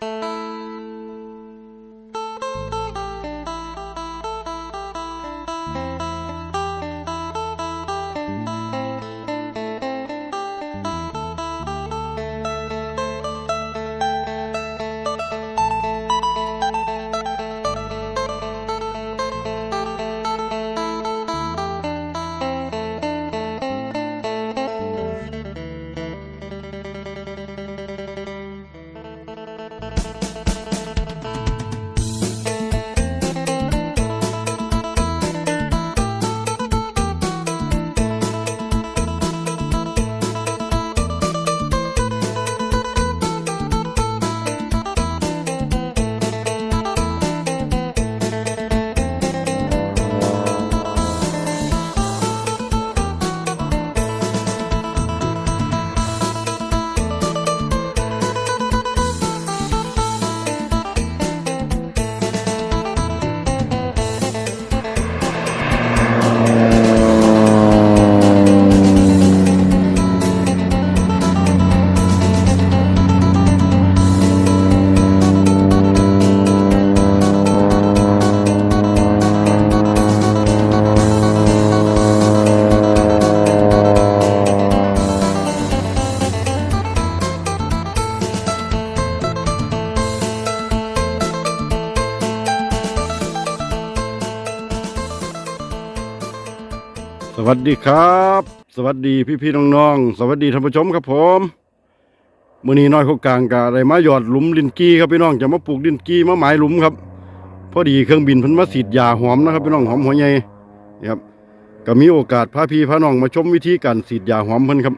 สวั ดีครับ สวัสดีพี่พี่ๆน้องๆ สวัสดีท่านผู้ชมครับผมมื่อนี้น้อยเขากลางกะอะไรมาหยอดหลุมลินกี้ครับพี่น้องจะมาปลูกลินกี้มาหมายหลุมครับ พอดีเครื่องบินพิ่นมาสีดยาหอมนะครับพี่น้องหอมหัวใหญ่ครับก็มีโอกาสพาพี่พาน้องมาชมวิธีการสีดยาหอมเพิ่นครับ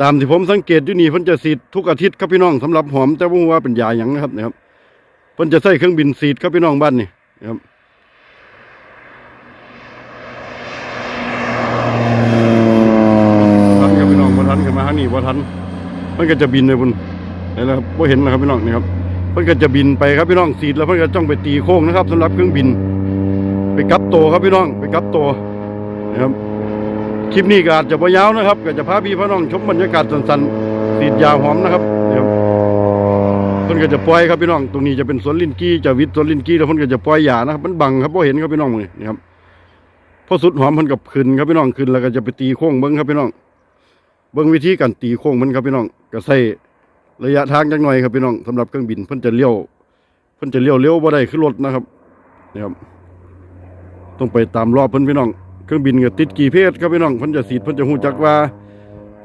ตามที่ผมสังเกตอยู่นี่เพิ่นจะสีดทุกอาทิตย์ครับพี่น้องสำหรับหอมแต่ว่าว่าเป็นยาหยังนะครับนะครับเพิ่นจะใช้เครื่องบินสีดครับพี่น้องบ้านนี่ครับ ทันครับพี่น้องบ่ทันขึ้นมา ทันมันก็จะบินเลยพุ่นะครับบ่เห็นนะครับพี่น้องนี่ครับมันก็จะบินไปครับพี่น้องสีดแล้วมันก็จ้องไปตีโค้งนะครับสำหรับเครื่องบิน ไปกลับตัวครับพี่น้องไปกลับตัวนะครับคลิปนี้ก็อาจจะบ่ยาวนะครับ ก็จะพาพี่พี่น้องชมบรรยากาศสั้นๆสีดยาหอมนะครับนี่ครับเพิ่นก็จะปล่อยครับพี่น้องตรงนี้จะเป็นสวนลินกี้จะวิทย์สวนลินกี้แล้วเพิ่นก็จะปล่อยยานะครับมันบังครับบ่เห็นครับพี่น้องนี่ครับพอสุดหอมมันกับขึ้นครับพี่น้องขึ้นแล้วก็จะไปตีโค้งเบิ้งครับพี่น้อง เบิ้งวิธีการตีโค้งมันครับพี่น้องก็ใส่ระยะทางจักหน่อยครับพี่น้องสำหรับเครื่องบินเพิ่นจะเลี้ยวเพิ่นจะเลี้ยวเลี้ยวบ่ได้ขึ้นรถนะครับนี่ครับต้องไปตามรอบเพิ่นพี่น้องเครื่องบินก็ติดกี่เพศครับพี่น้องเพิ่นจะสีดเพิ่นจะฮู้จักว่า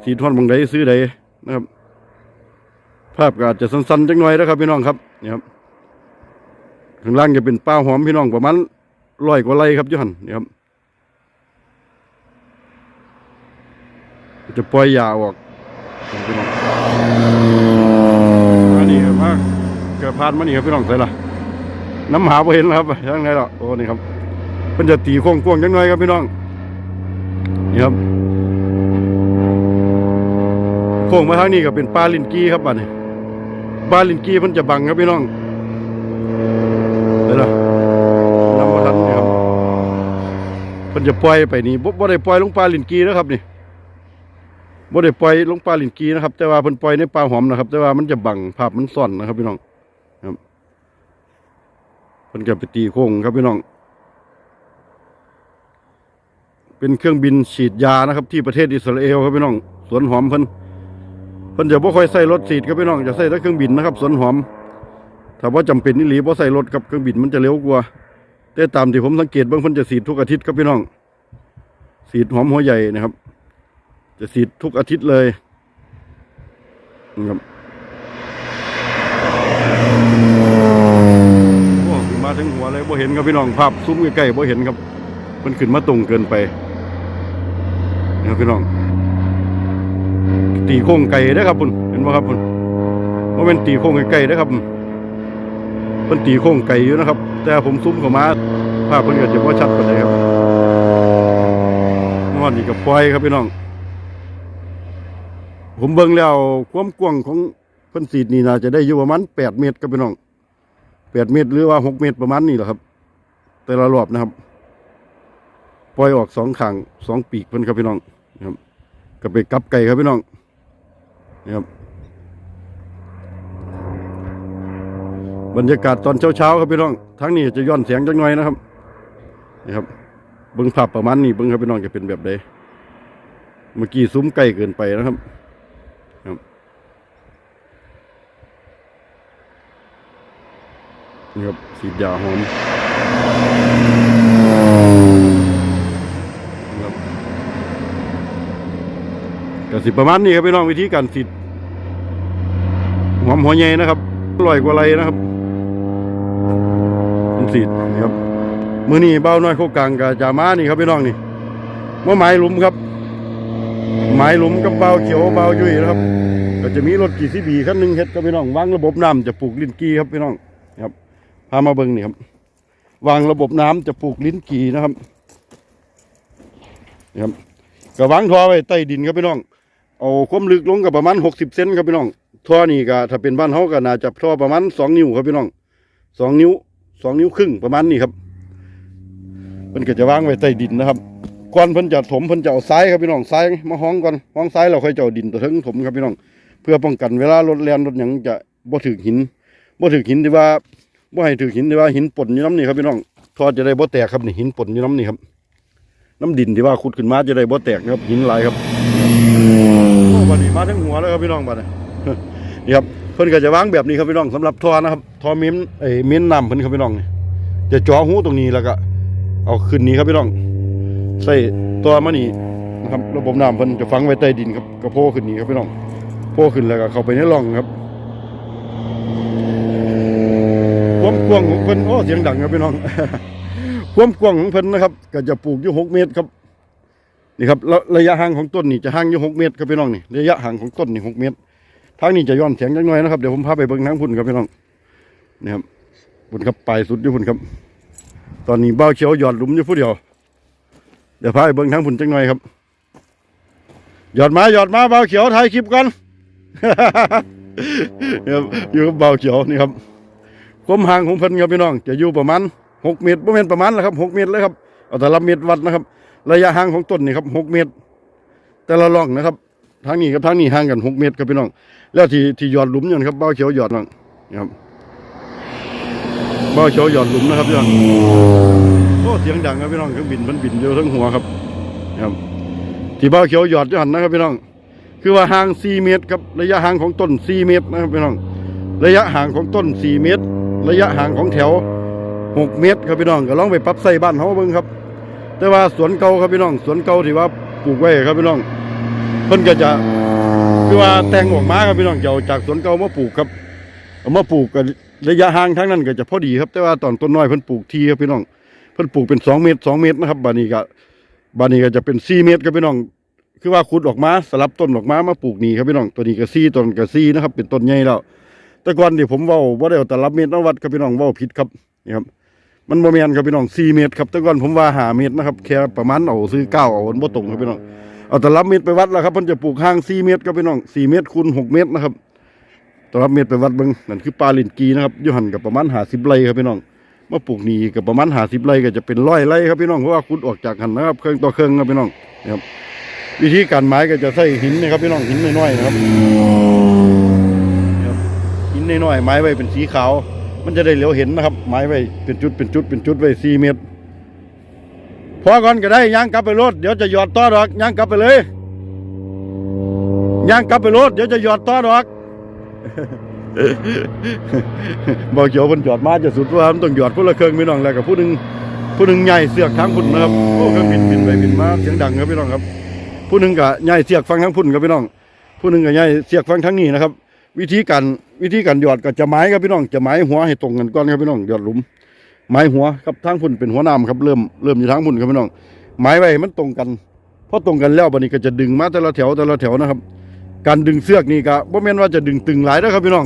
สีดทอนบางใดซื้อใดนะครับ ภาพก็อาจจะสั้นๆจักหน่อยนะครับพี่น้องครับนี่ครับข้างล่างจะเป็นป้าหอมพี่น้องประมาณร้อยกว่าไร่ครับยูหันนี่ครับ จะปล่อยยาออกพี่น้องอันนี้ครับเกิดพลาดมานี่ครับพี่น้องใส่ละน้ำหาบ่เห็นครับยังไงล่ะโอ้นี่ครับเพิ่นจะตีโค้งกวางจังหน่อยครับพี่น้องนี่ครับโค้งมาทางนี้ก็เป็นปลาลินกี้ครับบัดนี้ปลาลินกี้เพิ่นจะบังครับพี่น้องเลยวนะน้ำมาทันนี่ครับเพิ่นจะปล่อยไปนี่บ่บ่ได้ปล่อยลงปลาลินกี้นะครับนี่ บ่ได้ปล่อยลงปลาหลินกีนะครับ แต่ว่าเพิ่นปล่อยในปลาหอมนะครับ แต่ว่ามันจะบังภาพมันซ่อนนะครับพี่น้องครับเพิ่นก็ไปตีโค้งครับพี่น้อง เป็นเครื่องบินฉีดยานะครับ ที่ประเทศอิสราเอลครับพี่น้องสวนหอมเพิ่นเพิ่นจะบ่ค่อยใส่รถฉีดครับพี่น้องจะใส่แต่เครื่องบินนะครับสวนหอมถ้าว่าจำเป็นนี่หลีบ่ใส่รถกับเครื่องบินมันจะเร็วกว่าแต่ตามที่ผมสังเกตบิ่งเพิ่นจะฉีดทุกอาทิตย์ครับพี่น้องฉีดหอมหัวใหญ่นะครับ จะฉีดทุกอาทิตย์เลยนะครับขึ้นมาถึงหัวเลยบ่เห็นครับพี่น้องภาพซุ้มใกล้ๆบ่เห็นครับ มันขึ้นมาตรงเกินไปนะครับพี่น้อง ตีโค้งไก่ได้อครับคุณเห็นไหมครับคุณว่าเป็นตีโค้งไก่ได้อครับเป็นตีโค้งไก่อยู่นะครับ แต่ผมซุ้มเข้ามาภาพเพิ่นก็จะบ่ชัดปานใดครับนอนนี่ก็ปล่อยครับพี่น้อง ผมเบิ่งแล้วความกว้างของเพิ่นสีดนี่น่าจะได้อยู่ประมาณแปดเมตรครับพี่น้องแปดเมตรหรือว่าหกเมตรประมาณนี้แหละครับ แต่ละรอบนะครับ ปล่อยออกสองขางสองปีกเพิ่นครับพี่น้องนะครับก็ไปกับไก่ครับพี่น้องนะครับบรรยากาศตอนเช้าๆครับพี่น้องทั้งนี้จะย้อนเสียงจังหน่อยนะครับนี่ครับเบิ้งภาพประมาณนี้เบิ้งครับพี่น้องจะเป็นแบบใดเมื่อกี้ซุ้มใกล้เกินไปนะครับ นี่ครับสีดยาหอมครับก็สิประมาณนี้ครับพี่น้องวิธีการสีดหอมหัวใหญ่นะครับอร่อยกว่าไรนะครับผมสีดนี่ครับมือนี้เบ้าน้อยโคกกลางกับจามานี่ครับพี่น้องนี่มะไม้หลุมครับหมายหลุมกับเบาเขียวเบายุ่ยนะครับ ก็จะมีรถกี่ซีบีคันหนึ่งเฮ็ดกับพี่น้องวางระบบน้ำจะปลูกลิ้นกีครับพี่น้องครับ พามาเบิ่งนี่ครับวางระบบน้ำจะปลูกลิ้นกีนะครับนี่ครับก็วางท่อไว้ใต้ดินครับพี่น้อง เอาความลึกลงกับประมาณหกสิบเซนครับพี่น้องท่อนี่ก็ถ้าเป็นบ้านเฮาก็น่าจะท่อประมาณสองนิ้วครับพี่น้องสองนิ้วสองนิ้วครึ่งประมาณนี้ครับมันก็จะวางไว้ใต้ดินนะครับก่อนเพิ่นจะถมเพิ่นจะเอาทรายครับพี่น้องทรายมาห้องก่อนห้องทรายเราค่อยจะเอาดินตัวถึงถมครับพี่น้อง เพื่อป้องกันเวลารถแล่นรถหยังจะบ่ถึกหินบ่ถึกหินที่ว่า บ่าให้ถึกหินที่ว่าหินป่นอยู่น้ำนี่ครับพี่น้องทอดจะได้บ่แตกครับนี่หินป่นอยู่น้ำนี่ครับ น้ำดินที่ว่าขุดขึ้นมาจะได้บ่แตกนะครับ หินหลายครับโอ้บัดนี้มาทั้งหัวแล้วครับพี่น้องบัดนี่ครับเพิ่นก็จะวางแบบนี้ครับพี่น้องสำหรับทอนะครับทอเม้นเอ้ยเม้นน้ำเพิ่นครับพี่น้องจะจ่อหูตรงนี้แล้วก็ เอาขึ้นนี้ครับพี่น้อง ใส่ตัวมันนี่นะครับระบบน้ำเพิ่นจะฝังไว้ใต้ดินครับกระโพขึ้นนี่ครับพี่น้องโพขึ้นแล้วก็เข้าไปในร่องครับ ความกว้างของเพิ่นโอ้เสียงดังครับพี่น้อง ความกว้างของเพิ่นนะครับ ก็จะปลูกอยู่หกเมตรครับนี่ครับระยะห่างของต้นนี่จะห่างอยู่หกเมตรครับพี่น้องนี่ระยะห่างของต้นนี่หกเมตรทางนี้จะย้อนเสียงจังหน่อยนะครับเดี๋ยวผมพาไปเบิ่งทางพุ่นครับพี่น้องนี่ครับพุ่นครับปลายสุดอยู่พุ่นครับ ตอนนี้เบ้าเขียวหยอดหลุมอยู่ผู้เดียว เดี๋ยวพาไปเบิ่งทางผุนจังหน่อยครับหยอดมาหยอดมาเบาเขียวถ่ายคลิปกันครับอยู่กับเบาเขียวนี่ครับ ความห่างของเพิ่นครับพี่น้อง จะอยู่ประมาณหกเมตรประมาณประมาณแหละครับหกเมตรเลยครับเอาแต่ละเมตรวัดนะครับ ระยะห่างของต้นนี่ครับหกเมตร แต่ละร่องนะครับทางนี้กับทางนี้ห่างกันหกเมตรครับพี่น้อง แล้วที่ที่หยอดหลุมอยู่นะครับเบาเขียวหยอดนั่นนี่ครับเบาเขียวหยอดหลุมนะครับพี่น้องโอ้เสียงดังครับพี่น้องเครื่องบินมันบินอยู่ทั้งหัวครับครับ ที่เบ้าเขียวหยอดจะหันนะครับพี่น้อง คือว่าห่าง4เมตรครับระยะห่างของต้น4เมตรนะครับพี่น้อง ระยะห่างของต้น4เมตร ระยะห่างของแถว 6 เมตรครับพี่น้องก็ลองไปปรับใส่บ้านเขาเบิ่งครับ แต่ว่าสวนเก่าครับพี่น้องสวนเก่าที่ว่าปลูกไว้ครับพี่น้องเพิ่นก็จะคือว่าแต่งออกมาครับพี่น้องจะเอาจากสวนเก่ามาปลูกครับเอามาปลูกกันระยะห่างทั้งนั้นก็จะพอดีครับ แต่ว่าตอนต้นน้อยเพิ่นปลูกทีครับพี่น้องเพิ่นปลูกเป็นสองเมตรสองเมตรนะครับบานี้ก็บานี้ก็จะเป็นสี่เมตรครับพี่น้องคือว่าขุดออกมาสลับต้นออกมามาปลูกนี่ครับพี่น้องตัวนี้ก็สี่ต้นก็สี่นะครับ เป็นต้นใหญ่แล้ว แต่ก่อนที่ผมเว้าบ่าได้เอาแต่ละเมตรนวัดครับพี่น้องเว้าผิดครับนี่ครับมันบ่แม่นครับพี่น้องสี่เมตรครับแต่ก่อนผมว่าหาเมตรนะครับแค่ประมาณเอาซื้อเก้าเอามันบ่ตรงครับพี่น้องเอาแต่ละเมตรไปวัดแล้วครับเพิ่นจะปลูกห่างสี่เมตรครับพี่น้องสี่เมตรคูณหกเมตรนะครับแต่ละเมตรไปวัดเบิ่งนั่นคือปลาลินกีนะครับยู่หันกับประมาณ50ไร่ครับพี่น้องมาปลูกนี่ก็ประมาณหาสิบไร่ก็จะเป็นร้อยไร่ครับพี่น้องเพราะว่าขุดออกจากหันนะครับเครื่องต่อเครื่องครับพี่น้องนะครับวิธีการไม้ก็จะใส่หินนะครับพี่น้องหินน้อยๆนะครับ นน้อยๆไม้ไว้เป็นสีขาว มันจะได้เหลียวเห็นนะครับ ไม้ไว้เป็นจุดเป็นจุดเป็นจุดไว้สี่เมตรพอก่อนก็ได้ย่างกลับไปรถเดี๋ยวจะหยอดต่อดอกย่างกลับไปเลยย่างกลับไปรถเดี๋ยวจะหยอดต่อดอกบ่เขียวเพิ่นจอดมาจะสุดว่ามันต้องหยอดคนละเครื่องพี่น้องแล้วกับผู้หนึ่งผู้หนึ่งใหญ่เสือกทางพุ่นนะครับโอ้เครื่องบินบินไปบินมาเสียงดังครับพี่น้องครับ ผู้หนึ่งก็ใหญ่เสือกฟังทางพุ่นครับพี่น้อง ผู้หนึ่งก็ใหญ่เสือกฟังทางนี้นะครับ วิธีการวิธีการหยอดก็จะไม้ครับพี่น้องจะไม้หัวให้ตรงกันก่อนครับพี่น้องหยอดหลุม ไม้หัวครับทางพุ่นเป็นหัวน้ำครับเริ่มเริ่มอยู่ทางพุ่นครับพี่น้องไม้ไว้ให้มันตรงกันพอตรงกันแล้วบัดนี้ก็จะดึงมาแต่ละแถวแต่ละแถวนะครับ การดึงเสือกนี่ก็บ่แม่นว่าจะดึงตึงหลายนะครับพี่น้อง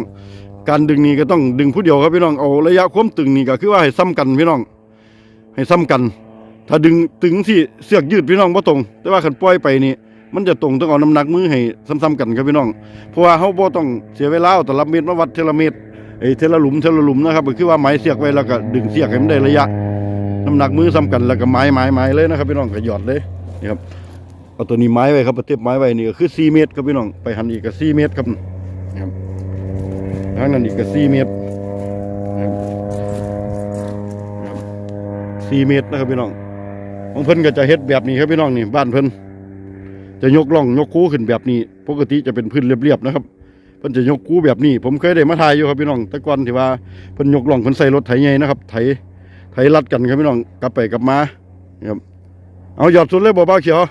การดึงนี่ก็ต้องดึงผู้เดียวครับพี่น้องเอาระยะความตึงนี่ก็คือว่าให้ซ้ำกันพี่น้อง ให้ซ้ำกัน ถ้าดึงตึงที่เสือกยืดพี่น้องบ่ตรง แต่ว่าคันปล่อยไปนี่ มันจะตรงต้องเอาน้ำหนักมือให้ซ้ำๆกันครับพี่น้อง เพราะว่าเขาบ่ต้องเสียเวลาเอาแต่ละเม็ดมาวัดเทลเม็ดไอ้เทลหลุมเทลหลุมนะครับคือว่าไม้เสียกไว้แล้วก็ดึงเสียกให้มันได้ระยะ น้ำหนักมือซ้ำกันแล้วก็ไม้ไม้ไม้เลยนะครับพี่น้องก็หยอดเลยนี่ครับเอาตัวนี้ไม้ไว้ครับประเทศไม้ไว้นี่ก็คือ4เมตรครับพี่น้องไปหันอีกก็4เมตรครับนะครับทางนั้นอีกก็4เมตรซี่เมตรนะครับพี่น้องของเพิ่นก็จะเฮ็ดแบบนี้ครับพี่น้องนี่บ้านเพิ่น จะยกล่องยกคูขึ้นแบบนี้ ปกติจะเป็นพื้นเรียบๆนะครับเพิ่นจะยกคูแบบนี้ ผมเคยได้มาถ่ายอยู่ครับพี่น้องแต่ก่อนที่ว่าเพิ่นยกล่องเพิ่นใส่รถไถใหญ่นะครับไถไถลัดกันครับพี่น้องกลับไปกลับมาครับเอาหยอดสุดเลยบ่เบาเขียว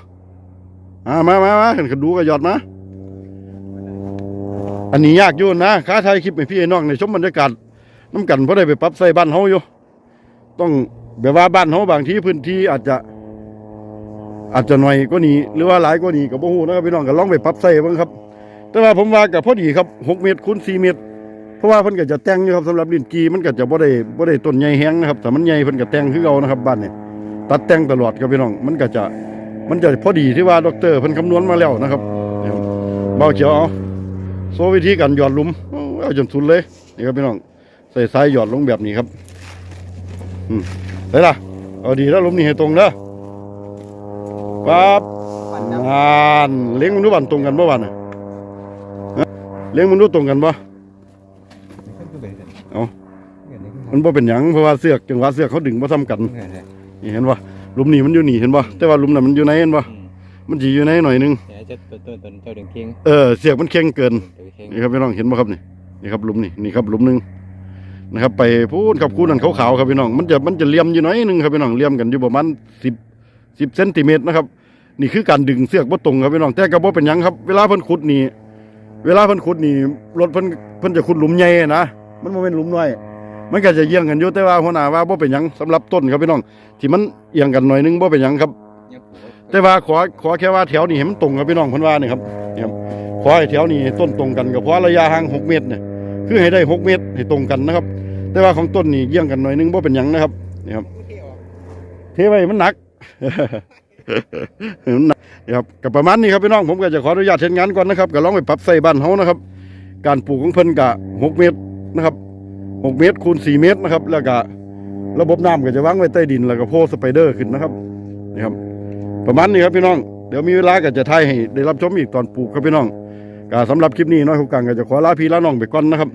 อ่ามามามาเห็นกันดูก็หยอดมาอันนี้ยากอยู่นะค้าไทยคลิปให้พี่ไอ้น้องในชมบรรยากาศน้ำกันเพราะได้ไปปรับใส่บ้านเฮาอยู่ต้องแบบว่าบ้านเฮาบางที่พื้นที่อาจจะ อาจจะหน่อยก็นี้หรือว่าหลายก็นี้ก็บ่ฮู้นะครับพี่น้องก็ลองไปปรับใส่เบิ่งครับ แต่ว่าผมว่าก็พอดีครับ6เมตรคูณ4เมตร เพราะว่าเพิ่นก็จะแต่งอยู่ครับสำหรับลิ้นกีมันก็จะบ่ได้บ่ได้ต้นใหญ่แฮงนะครับแต่มันใหญ่เพิ่นก็แต่งคือเก่านะครับบ้านนี้ตัดแต่งตลอดครับพี่น้องมันก็จะมันจะพอดีที่ว่าดอกเตอรเพิ่นคำนวณมาแล้วนะครับนี่ครับเบาเขียวเอาโซวิธีการหยอดหลุมเอาเอาจนสุดเลยนี่ครับพี่น้องใส่สายหยอดลงแบบนี้ครับอืมได้ละเอาดีแล้วหลุมนี่ให้ตรงเด้อ ปั๊บงานเลี้ยงมันดูบันตรงกันบ่วันน่ะฮะเลี้ยงมันดูตรงกันบ่เอามันบ่เป็นหยังเพราะว่าเสือกจังหวะเสือกเขาดึงบ่ซ้ำกันนี่เห็นบ่หลุมนี่มันอยู่นี่เห็นบ่แต่ว่าหลุมนั้นมันอยู่ไหนเห็นบ่มันสิอยู่ไหนหน่อยหนึงเดี๋ยวจะตัวตัวตัวเจ้าดึงเคียงเออเสียกมันเค็งเกินเดี๋ยวเคียงนี่ครับพี่น้องเห็นบ่ครับนี่นี่ครับหลุมนี่นี่ครับหลุมหนึงนะครับไปพูดกับคู่นั้นขาวๆครับพี่น้องมันจะมันจะเหลี่ยมอยู่หน่อยหนึงครับพี่น้องเหลี่ยมกันอยู่ประมาณ10 10เซนติเมตรนะครับ นี่คือการดึงเสือกบ่ตรงครับพี่น้องแต่ก็บ่เป็นยังครับ เวลาเพิ่นขุดนี่เวลาเพิ่นขุดนี่รถเพิ่นเพิ่นจะขุดหลุมใหญ่นะมันบ่แม่นหลุมน้อย มันก็จะเอียงกันอยู่แต่ว่าหัวหน้าว่าบ่เป็นหยังสำหรับต้นครับพี่น้อง ที่มันเอียงกันหน่อยนึงบ่เป็นหยังครับ แต่ว่าขอขอแค่ว่าแถวนี้ให้มันตรงกับพี่น้องเพิ่นว่านี่ครับนี่ครับขอให้แถวนี้ต้นตรงกันก็พอระยะห่าง6เมตรเนี่ยคือให้ได้ 6 เมตรให้ตรงกันนะครับ แต่ว่าของต้นนี่เยี่ยงกันหน่อยนึงบ่เป็นหยังนะครับนี่ครับเทไว้มันหนัก นหนักนี่ครับก็ประมาณนี้ครับพี่น้องผมก็จะขออนุญาตเฮ็ดงานก่อนนะครับก็ลองไปปรับใส่บ้านเฮานะครับ การปลูกของเพิ่นก็6เมตรนะครับ6เมตรคูณ4เมตรนะครับ แล้วก็ระบบน้ำก็จะวางไว้ใต้ดินแล้วก็โพสไปเดอร์ขึ้นนะครับนี่ครับ ประมาณนี้ครับพี่น้อง เดี๋ยวมีเวลาก็จะถ่ายให้ได้รับชมอีกตอนปลูกครับพี่น้องก็สำหรับคลิปนี้น้อยหูกลางก็จะขอลาพี่ลาน้องไปก่อนนะครับ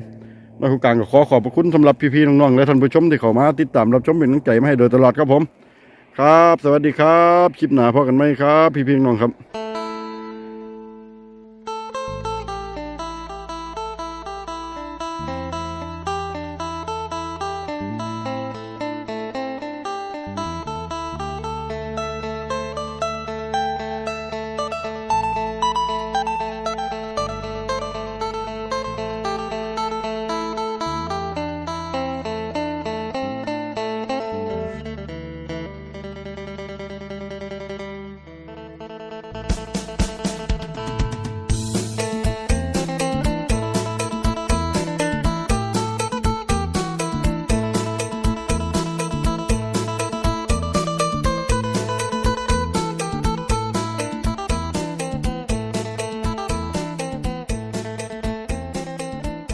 น้อยหูกลางก็ขอขอบพระคุณสำหรับพี่ๆน้องๆและท่านผู้ชมที่เข้ามาติดตามรับชมเป็นกำลังใจมาให้โดยตลอดครับผม ครับ สวัสดีครับ คลิปหนาพอกันไหมครับ พี่พี่น้องครับ